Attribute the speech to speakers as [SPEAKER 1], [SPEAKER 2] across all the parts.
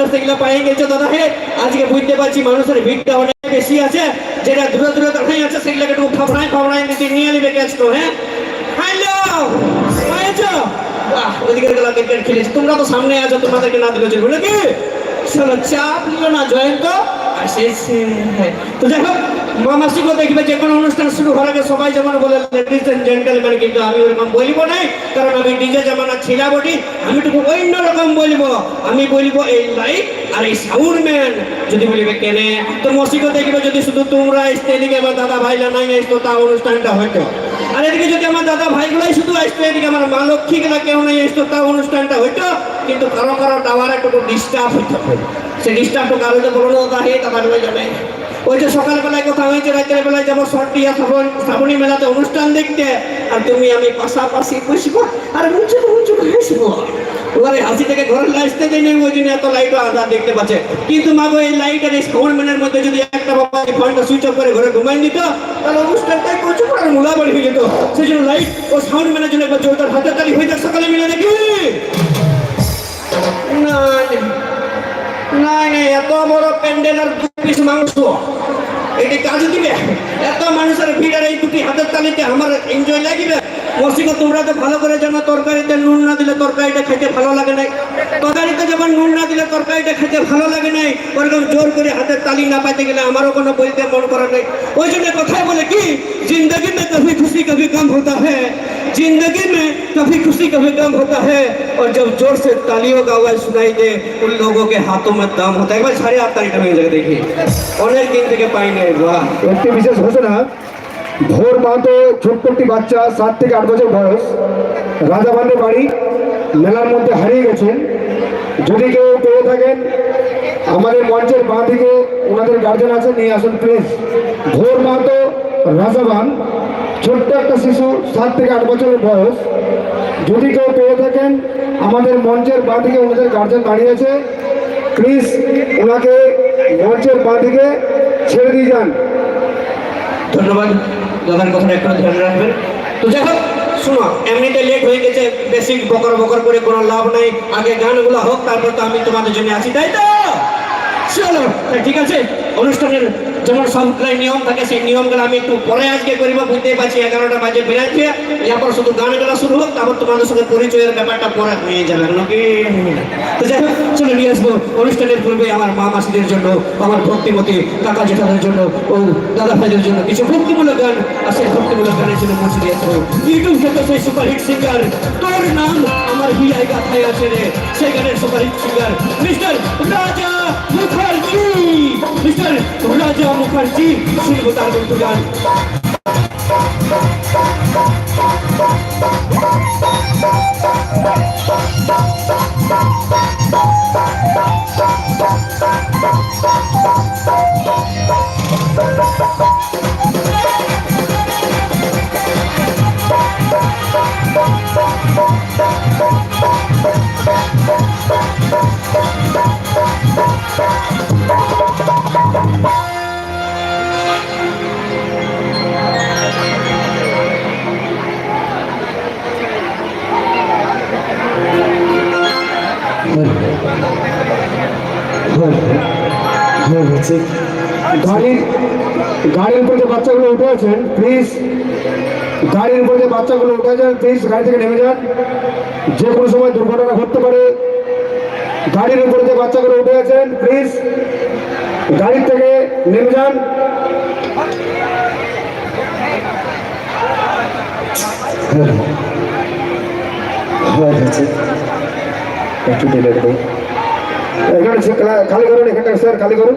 [SPEAKER 1] সামনে সেগুলো পায়ে গেছে দাদা হে আজকে বুঝতে পারছি মানুষের ভিড়টা অনেক বেশি আছে। যেটা দূরে দূরে দাঁড়াই আছে সেগুলোকে একটু ফাফড়াই ফাফড়াই দিতে নিয়ে নিবে ক্যাচ তো হ্যাঁ? হ্যালো! বাহ, ওদিকে গেল ক্রিকেট খেলেছি। তোমরা তো সামনে আছো, তোমাদেরকে না দিলে চলবে নাকি? চলো চাপ নিল না, জয়ন্ত। আসেছে তো যাই মামাসিকে দেখবে যে কোনো অনুষ্ঠান শুরু হওয়ার আগে সবাই যেমন বলে লেডিস এন্ড জেন্টেলম্যান কিন্তু আমি ওরকম বলব না কারণ আমি ডিজে জামানা ছিলা বটি আমি একটু অন্য রকম বলব আমি বলব এই লাইট আর এই সাউন্ড ম্যান যদি বলিবে কেনে তো মসিকে দেখবে যদি শুধু তোমরা আসতে এদিকে আমার দাদা ভাইরা নাই আসতো তা অনুষ্ঠানটা হয়তো আর এদিকে যদি আমার দাদা ভাইগুলাই শুধু আসতো এদিকে আমার মা লক্ষ্মী গুলা কেউ নাই আসতো তা অনুষ্ঠানটা হইতো কিন্তু কারও কারও টাওয়ার একটু ডিস্টার্ব হইতো সে ডিস্টার্বটা কারও যে বলো না হে তার যাবে ওই যে সকালবেলায় কথা হয়েছে রাতের বেলায় যাব সর্টিয়া শ্রাবণ শ্রাবণী মেলাতে অনুষ্ঠান দেখতে। আর তুমি আমি পাশাপাশি বসবো আর মুচু মুচু হাসবো। হাসি থেকে নেই ওই জন্য এত দেখতে পাচ্ছে। কিন্তু এই মধ্যে যদি একটা সুইচ অফ করে ঘরে দিত তাহলে হয়ে যেত। সেই জন্য লাইট ও সাউন্ড জন্য যাক সকালে মিলে দেখি। না। না এত বড় প্যান্ডেল আর দু পিস মাংস। এটি কাজ দিবে? এত মানুষের ভিড়ের এই দুটি হাতের তালিতে আমার এনজয় লাগিবে? মসিকে তোমরা তো ভালো করে জানো তরকারিতে নুন না দিলে তরকারিটা খেতে ভালো লাগে নাই তরকারিতে যেমন নুন না দিলে তরকারিটা খেতে ভালো লাগে নাই ওরকম জোর করে হাতের তালি না পাইতে গেলে আমারও কোনো বলতে মন করা নেই ওই জন্য কথাই বলে কি जिंदगी में कभी खुशी कभी गम होता है जिंदगी में कभी खुशी कभी गम होता है और जब जोर से तालियों का आवाज सुनाई दे उन लोगों के हाथों में दम होता है एक बार सारे हाथ ताली हमें जगह देखिए অনেক দিন থেকে পাই নাই বাহ
[SPEAKER 2] একটি বিশেষ ঘোষণা ভোর মাহাতো ছোট্ট বাচ্চা সাত থেকে আট বছর বয়স রাজাবান্নের বাড়ি, মেলার মধ্যে হারিয়ে গেছেন। যদি কেউ পেয়ে থাকেন, আমাদের মঞ্চের বাঁ দিকে ওনাদের গার্জেন আছে, নিয়ে আসুন প্লিজ ভোর মাহাতো রাজাবান ছোট্ট একটা শিশু, সাত থেকে আট বছরের বয়স। যদি কেউ পেয়ে থাকেন, আমাদের মঞ্চের বাঁ দিকে ওনাদের গার্জেন দাঁড়িয়ে আছে প্লিজ ওনাকে মঞ্চের বাঁ দিকে ছেড়ে দিয়ে যান।
[SPEAKER 1] ধন্যবাদ। দাদার কথাটা একটু ধ্যান রাখবেন। তো যাই হোক, শোনো, এমনিতে লেট হয়ে গেছে বেশি বকর বকর করে কোনো লাভ নাই। আগে গানগুলো হোক, তারপর তো আমি তোমাদের জন্য আছি, তাই তো? চলো ঠিক আছে? অনুষ্ঠানের যেমন সবগুলাই নিয়ম থাকে, সেই নিয়মগুলো আমি একটু পরে আজকে করিব, বুঝতেই পারছি, এগারোটা বাজে বেরাচ্ছে এরপর শুধু গানগুলো শুরু হোক, তারপর তোমাদের সঙ্গে পরিচয়ের ব্যাপারটা পরে হয়ে যাবে নাকি তো যাই হোক, চলে নিয়ে আসব। অনুষ্ঠানের পূর্বে আমার মা মাসিদের জন্য, আমার ভক্তিমতী কাকা জেঠাদের জন্য ও দাদা ভাইদের জন্য কিছু ভক্তিমূলক গান, আর সেই ভক্তিমূলক গানের জন্য মঞ্চ দিয়ে আসব। ইউটিউব থেকে সেই সুপারহিট সিঙ্গার, তোর নাম আমার বিয়াই গাথায় আছে রে। সেই গানের সুপারহিট সিঙ্গার, মিস্টার রাজা মুখার্জি মিস্টার রাজা মুখার্জি শুনব তার বন্ধু গান
[SPEAKER 2] গাড়ির গাড়ির উপরে যে বাচ্চাগুলো উঠে আছেন প্লিজ গাড়ির উপরে যে বাচ্চাগুলো উঠে আছেন প্লিজ গাড়ি থেকে নেমে যান। যে কোনো সময় দুর্ঘটনা ঘটতে পারে। গাড়ির উপরে যে বাচ্চাগুলো উঠে আছেন প্লিজ গাড়ির থেকে নেমে যান। একটু ডিলে দেবো এখানে খালি করুন এখানটা স্যার খালি করুন।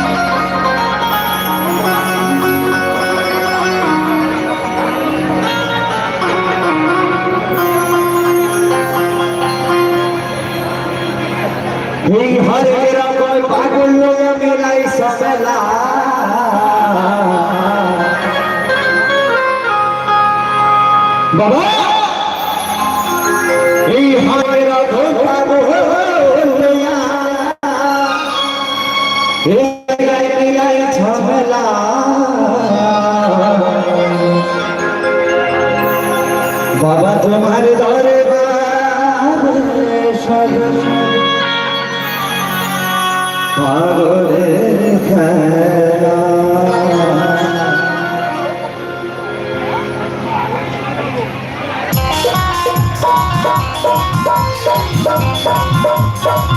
[SPEAKER 2] বাবা। এই হামেরা ধোকা বহলিয়া লাগাই লাগাই ঝামেলা। বাবা তোমার দরে পাগলের খেলা।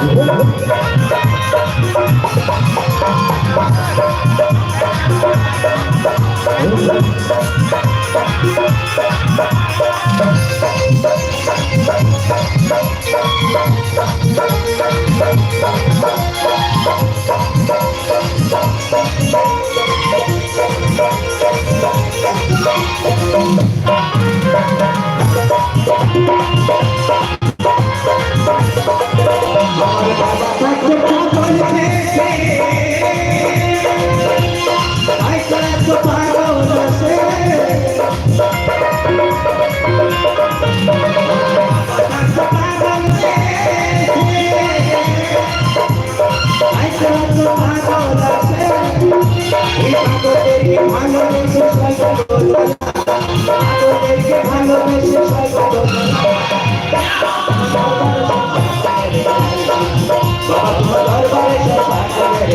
[SPEAKER 3] ¡Vamos!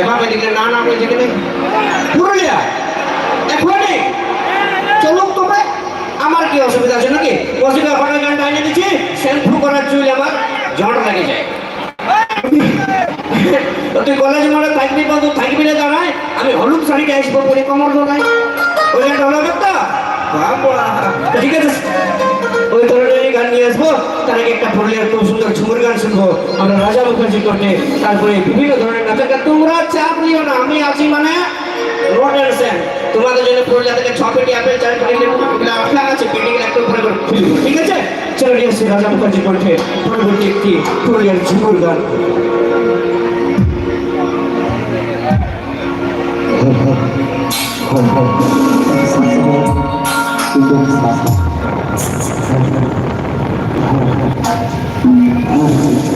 [SPEAKER 3] এভাবে লিখলে না না বলছে গেলে পুরুলিয়া। এখনই চলুক তোমরা। আমার কি অসুবিধা আছে নাকি? অসুবিধা আপনার গানটা এনে দিচ্ছি। সেলফু করার চুল আমার
[SPEAKER 1] ঝড় লাগে যায়। তুই কলেজ মোড়ে থাকবি বা তুই থাকবি না দাঁড়ায়। আমি হলুদ শাড়িটা আসব বলে কমর ধরাই ওই গানটা হবে ঠিক আছে। ওই ধরনের গান নিয়ে আসব তার আগে একটা পুরুলিয়ার খুব সুন্দর ঝুমুর গান শুনব। আমরা রাজা মুখার্জি করতে তারপরে বিভিন্ন ধরনের নাচের গান। তোমরা চাপ নিও না আমি আছি মানে রোডের সেন তোমাদের জন্য পুরুলিয়া থেকে ছ পেটি আপেল চার পেটি লেবু আছে পেটি একটু করে ঠিক আছে? চলো নিয়ে আসছি রাজা মুখার্জি কণ্ঠে। পরবর্তী একটি পুরুলিয়ার ঝুমুর গান।
[SPEAKER 3] তুই Thank you.